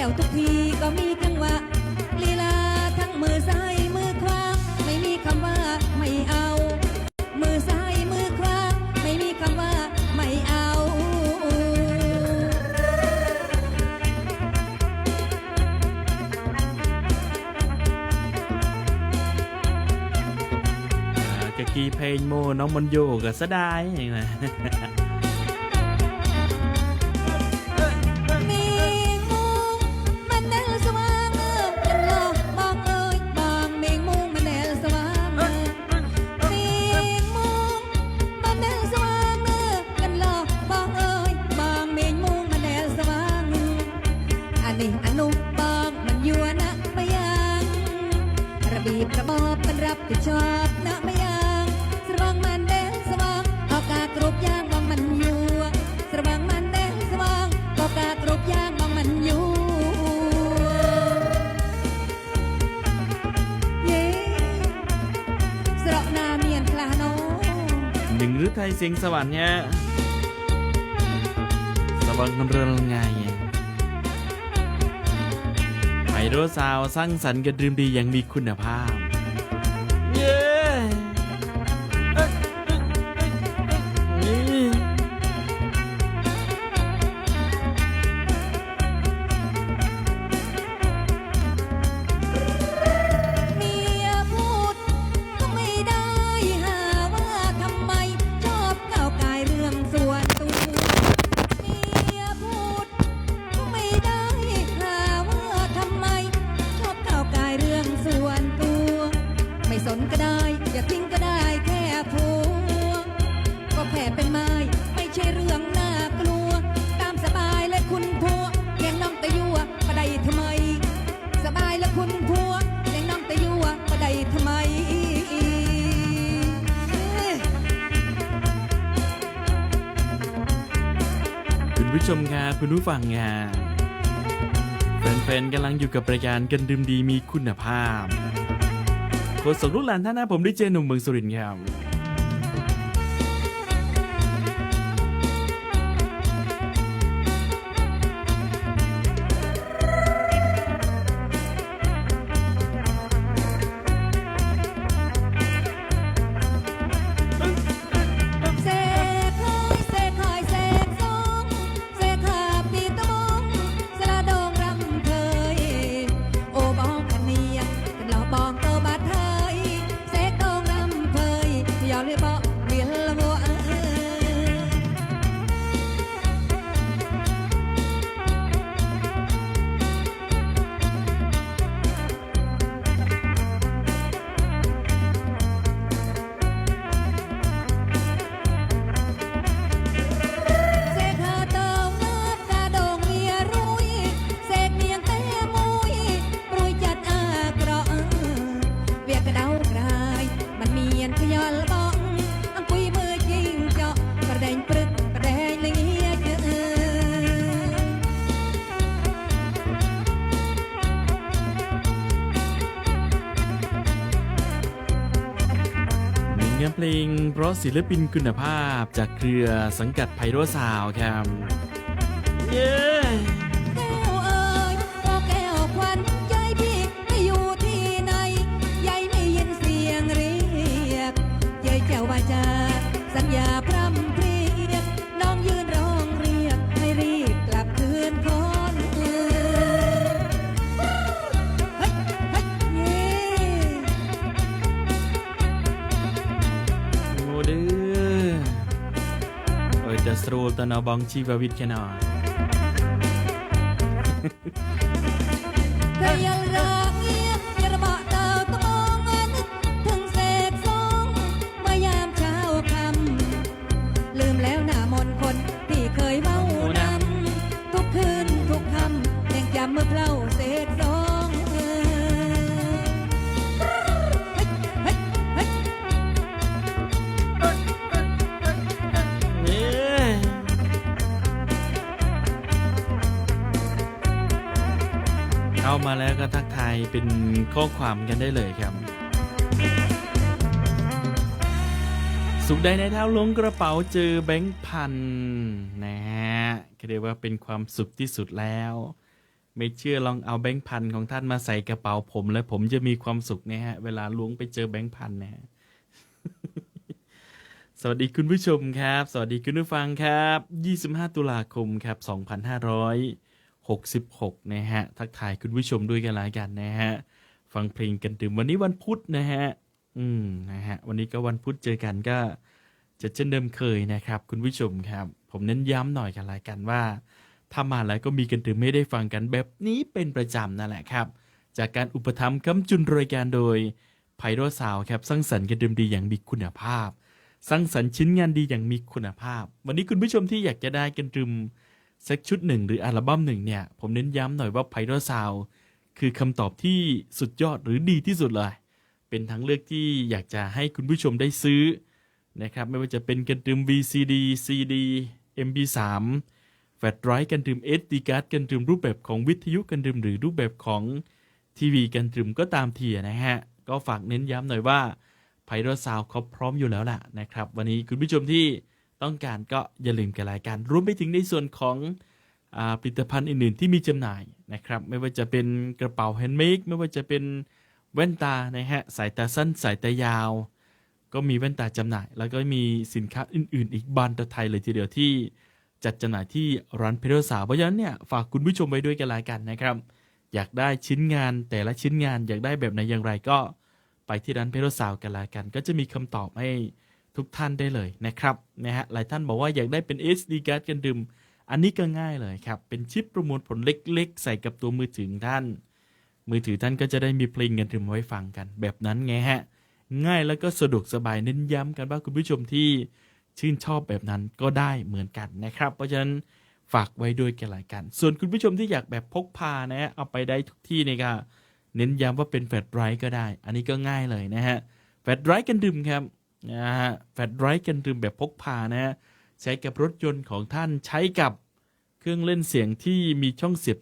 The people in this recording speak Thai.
แล้วทุกทีก็มีจังหวะลีลาทั้งมือซ้ายมือขวาไม่มีคำว่าไม่เอา มือซ้ายมือขวาไม่มีคำว่าไม่เอา อ่กะกีเพลงโมน้องมันโยกับสะดายอย่างไร របបមិនរាប់ទៅជាប់ណាក់ម្យ៉ាងស្រវឹងមិនដែលស្វងឱកាសគ្រប់យ៉ាងបងមិនយួរស្រវឹងមិនដែលស្វងឱកាសគ្រប់យ៉ាងបងមិនយួរយេស្រកណាមានខ្លះណូនឹងឬថៃសៀងសវណ្ញាសវងនំរលងាយ โนหนึ่งหรือไฮโดรเนี่ยสว่างเรืองไงไพโรซาวสร้างสรรค์กระดื่มดีอย่างมีคุณภาพ ผู้ชมครับคุณผู้ฟังงานแฟนๆกำลังอยู่กับรายการกันดื่มดีมีคุณภาพโคสงลูกหลานท่านหน้าผมดิเจหนุ่มเมืองสุรินทร์ครับ ลง เพราะศิลปินคุณภาพจากเครือสังกัดไพโรซาวครับเย้ว่าจะสัญญาพร่ำ จะสรูตนเอาบองชีววิทย์แค่หน่อยเธอยังรักเงียบอย่าระบาดเต่าตะมองนึกถึงเศษสองเมื่อยามเช้าคำลืมแล้วหน้ามนคนที่เคยเมานำทุกคืนทุกคำยังจำเมื่อเพลา มาแล้วก็ทักทายเป็นข้อความกันได้เลยครับ สุขใดในเท้าล้วงกระเป๋าเจอแบงค์พันนะฮะก็เรียกว่าเป็นความสุขที่สุดแล้ว ไม่เชื่อลองเอาแบงค์พันของท่านมาใส่กระเป๋าผม แล้วผมจะมีความสุขนะฮะ เวลาล้วงไปเจอแบงค์พันนะฮะสวัสดีคุณผู้ชมครับ สวัสดีคุณผู้ฟังครับ 25 ตุลาคมครับ 2,500 66 นะฮะ ทักทายคุณผู้ชมด้วยกันละกันนะฮะ ฟังเพลงกันดื่มวันนี้วันพุธนะฮะ อืม นะฮะ วันนี้ก็วันพุธเจอกันก็จะเช่นเดิมเคยนะครับ คุณผู้ชมครับ ผมเน้นย้ำหน่อยกันละกันว่าถ้ามาแล้วก็มีกันถึงไม่ได้ฟังกันแบบนี้เป็นประจำนั่นแหละครับ จากการอุปถัมภ์คำจุนรายการโดยไพโรสาวครับสร้างสรรค์กันดิมดีอย่างมีคุณภาพสร้างสรรค์ชิ้นงานดีอย่างมีคุณภาพ วันนี้คุณผู้ชมที่อยากจะได้กันดึม สักชุดหนึ่งหรืออัลบั้มหนึ่งเนี่ย ผมเน้นย้ำหน่อยว่าไพโรสาวคือคำตอบที่สุดยอดหรือดีที่สุดเลย เป็นทางเลือกที่อยากจะให้คุณผู้ชมได้ซื้อนะครับ ไม่ว่าจะเป็นกันดึม VCD CD MP3 แฟลชไดรฟ์กันดึม SD card กันดึมรูปแบบของวิทยุกันดึมหรือรูปแบบของทีวีกันดึมก็ตามทีนะฮะ ก็ฝากเน้นย้ำหน่อยว่าไพโรซาวเขาพร้อมอยู่แล้วล่ะนะครับ วันนี้คุณผู้ชมที่ ต้องการก็อย่าลืมกันรายการรวมไปถึงในส่วนของอาผลิตภัณฑ์อื่นๆ ที่มีจำหน่ายนะครับ ไม่ว่าจะเป็นกระเป๋าแฮนด์เมดไม่ว่าจะเป็นแว่นตานะฮะสายตาสั้นสายตายาว ก็มีแว่นตาจำหน่าย แล้วก็มีสินค้าอื่น ๆ อีกบานตะไทยเลยทีเดียวที่จัดจำหน่ายที่ร้านเพโรสาวเพราะฉะนั้นเนี่ยฝากคุณผู้ชมไว้ด้วยกันรายกันนะครับ อยากได้ชิ้นงานแต่ละชิ้นงานอยากได้แบบไหนอย่างไรก็ ไปที่ร้านเพโรสาวกันละกัน ก็จะมีคำตอบให้ ทุกท่านได้เลยนะครับนะฮะหลายท่านบอกว่าอยากได้เป็น SD card กันดื่มอันนี้ก็ง่ายเลยครับ เป็นชิปประมวลผลเล็กๆ ใส่กับตัวมือถือท่าน มือถือท่านก็จะได้มีเพลงกันดื่มไว้ฟังกัน แบบนั้นไงฮะ ง่ายแล้วก็สะดวกสบายเน้นย้ำกันว่าคุณผู้ชมที่ชื่นชอบแบบนั้นก็ได้เหมือนกันนะครับ เพราะฉะนั้นฝากไว้ด้วยกันหลายกัน ส่วนคุณผู้ชมที่อยากแบบพกพานะฮะเอาไปได้ทุกที่นี่ก็เน้นย้ำว่าเป็นแฟลชไดรฟ์ก็ได้ อันนี้ก็ง่ายเลยนะฮะแฟลชไดรฟ์กันดื่มครับ นะฮะแฟลชไดรฟ์กันลืมแบบพกพานะฮะใช้กับรถยนต์ของท่านใช้กับเครื่องเล่นเสียงที่มีช่องเสียบ